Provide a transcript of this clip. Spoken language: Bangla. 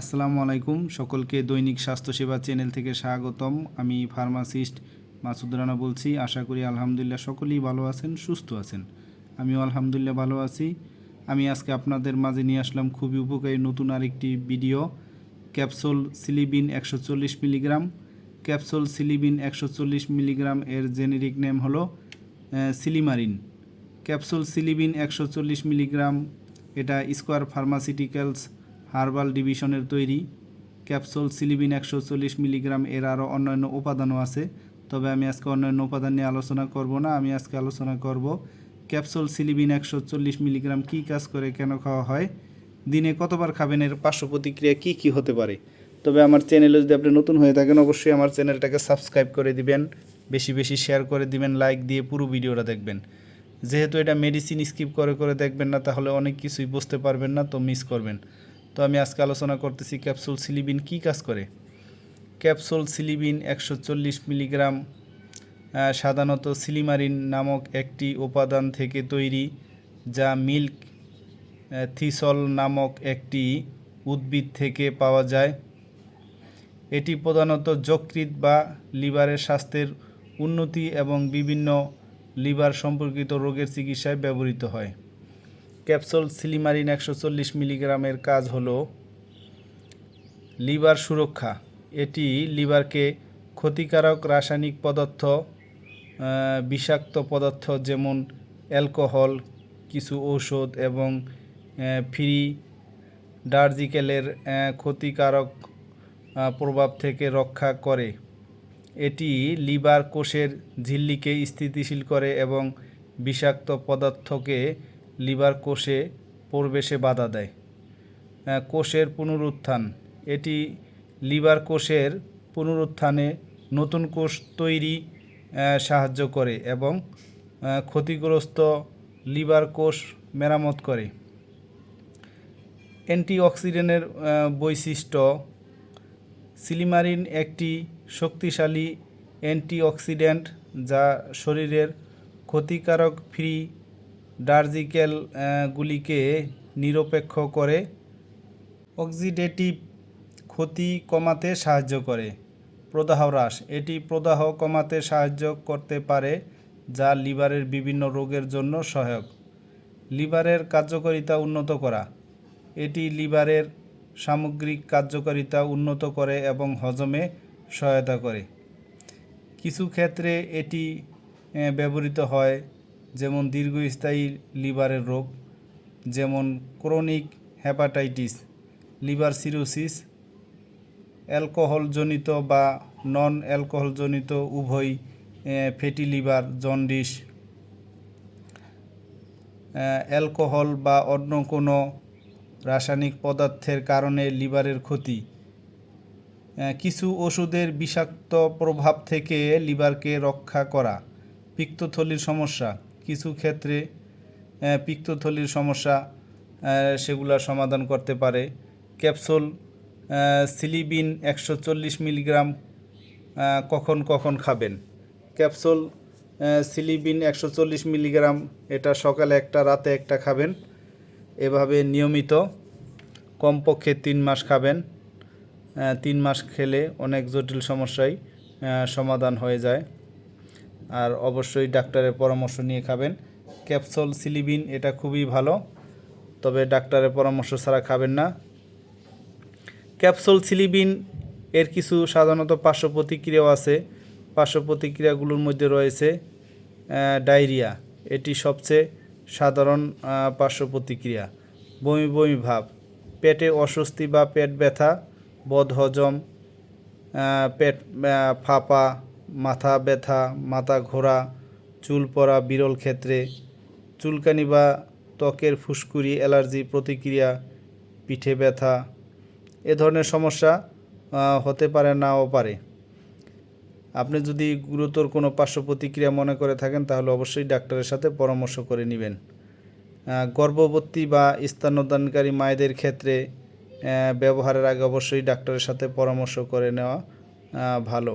আসসালামু আলাইকুম। সকলকে দৈনিক স্বাস্থ্যসেবা চ্যানেল থেকে স্বাগতম। আমি ফার্মাসিস্ট মাসুদ রানা বলছি। আশা করি আলহামদুলিল্লাহ সকলেই ভালো আছেন, সুস্থ আছেন। আমিও আলহামদুলিল্লাহ ভালো আছি। আমি আজকে আপনাদের মাঝে নিয়ে আসলাম খুবই উপকারী নতুন আরেকটি ভিডিও। ক্যাপসুল সিলিবিন একশো চল্লিশ মিলিগ্রাম। ক্যাপসুল সিলিবিন একশো চল্লিশ মিলিগ্রাম এর জেনেরিক নেম হলো সিলিমারিন। ক্যাপসুল সিলিবিন একশো চল্লিশ মিলিগ্রাম, এটা স্কোয়ার ফার্মাসিউটিক্যালস হার্বাল ডিভিশনের তৈরি ক্যাপসুল সিলিবিন একশো চল্লিশ মিলিগ্রাম এর আরও অন্যান্য উপাদানও আছে। তবে আমি আজকে অন্যান্য উপাদান নিয়ে আলোচনা করব না, আমি আজকে আলোচনা করব ক্যাপসুল সিলিবিন একশো চল্লিশ মিলিগ্রাম কী কাজ করে, কেন খাওয়া হয়, দিনে কতবার খাবেন, এর পার্শ্ব প্রতিক্রিয়া কী কী হতে পারে। তবে আমার চ্যানেলে যদি আপনি নতুন হয়ে থাকেন, অবশ্যই আমার চ্যানেলটাকে সাবস্ক্রাইব করে দিবেন, বেশি বেশি শেয়ার করে দিবেন, লাইক দিয়ে পুরো ভিডিওটা দেখবেন। যেহেতু এটা মেডিসিন স্কিপ করে করে দেখবেন না, তাহলে অনেক কিছুই বুঝতে পারবেন না, তো মিস করবেন। তো আমি আজকে আলোচনা করতেছি ক্যাপসুল সিলিবিন কী কাজ করে? ক্যাপসুল সিলিবিন একশো চল্লিশ মিলিগ্রাম সাধারণত সিলিমারিন নামক একটি উপাদান থেকে তৈরি, যা মিল্ক থিসল নামক একটি উদ্ভিদ থেকে পাওয়া যায়। এটি প্রধানত যকৃত বা লিভারের স্বাস্থ্যের উন্নতি এবং বিভিন্ন লিভার সম্পর্কিত রোগের চিকিৎসায় ব্যবহৃত হয়। ক্যাপসুল সিলিমারিন একশো চল্লিশ মিলিগ্রামের কাজ হলো লিভার সুরক্ষা। এটি লিভারকে ক্ষতিকারক রাসায়নিক পদার্থ বিষাক্ত পদার্থ যেমন অ্যালকোহল, কিছু ঔষধ এবং ফ্রি ডার্জিকেলের ক্ষতিকারক প্রভাব থেকে রক্ষা করে। এটি লিভার কোষের ঝিল্লিকে স্থিতিশীল করে এবং বিষাক্ত পদার্থকে লিভার কোষে প্রবেশে বাধা দেয়। কোষের পুনরুত্থান। এটি লিভার কোষের পুনরুত্থানে নতুন কোষ তৈরি সাহায্য করে এবং ক্ষতিগ্রস্ত লিভার কোষ মেরামত করে। অ্যান্টিঅক্সিডেন্টের বৈশিষ্ট্য, সিলিমারিন একটি শক্তিশালী অ্যান্টিঅক্সিডেন্ট যা শরীরের ক্ষতিকারক ফ্রি ডার্জিক্যাল গুলিকে নিরপেক্ষ করে অক্সিডেটিভ ক্ষতি কমাতে সাহায্য করে। প্রদাহ হ্রাস। এটি প্রদাহ কমাতে সাহায্য করতে পারে, যা লিভারের বিভিন্ন রোগের জন্য সহায়ক। লিভারের কার্যকারিতা উন্নত করা। এটি লিভারের সামগ্রিক কার্যকারিতা উন্নত করে এবং হজমে সহায়তা করে। কিছু ক্ষেত্রে এটি ব্যবহৃত হয় যেমন দীর্ঘস্থায়ী লিভারের রোগ, যেমন ক্রনিক হ্যাপাটাইটিস লিভার সিরোসিস, অ্যালকোহলজনিত বা নন অ্যালকোহলজনিত উভয় ফ্যাটি লিভার, জন্ডিস অ্যালকোহল বা অন্য কোনো রাসায়নিক পদার্থের কারণে লিভারের ক্ষতি। কিছু ওষুধের বিষাক্ত প্রভাব থেকে লিভারকে রক্ষা করা, পিত্তথলির সমস্যা কিছু ক্ষেত্রে পিক্তথলির সমস্যা আহ, সেগুলার সমাধান করতে পারে। ক্যাপসুল সিলিবিন একশো চল্লিশ মিলিগ্রাম কখন কখন খাবেন? ক্যাপসুল সিলিবিন একশো চল্লিশ মিলিগ্রাম এটা সকালে একটা রাতে একটা খাবেন। এভাবে নিয়মিত কমপক্ষে তিন মাস খাবেন। তিন মাস খেলে অনেক জটিল সমস্যাই সমাধান হয়ে যায়। আর অবশ্যই ডাক্তারের পরামর্শ নিয়ে খাবেন। ক্যাপসুল, সিলিবিন, এটা খুবই ভালো। তবে ডাক্তারের পরামর্শ ছাড়া খাবেন না। ক্যাপসুল, সিলিবিন এর কিছু সাধারণত পার্শ্ব প্রতিক্রিয়াও আছে। পার্শ্ব প্রতিক্রিয়াগুলোর মধ্যে রয়েছে ডায়রিয়া। এটি সবচেয়ে সাধারণ পার্শ্ব প্রতিক্রিয়া বমি বমি ভাব। পেটে অস্বস্তি বা পেট ব্যথা, বদহজম পেট ফাঁপা মাথা ব্যথা, মাথা ঘোরা, চুল পড়া বিরল ক্ষেত্রে, চুলকানি বা ত্বকের ফুসকুড়ি, অ্যালার্জি, প্রতিক্রিয়া, পিঠে ব্যথা, এ ধরনের সমস্যা হতে পারে নাও পারে। আপনি যদি গুরুতর কোনো পার্শ্ব প্রতিক্রিয়া মনে করে থাকেন, তাহলে অবশ্যই ডাক্তারের সাথে পরামর্শ করে নেবেন। গর্ভবতী বা স্তন্যদানকারী মায়েদের ক্ষেত্রে ব্যবহারের আগে অবশ্যই ডাক্তারের সাথে পরামর্শ করে নেওয়া ভালো।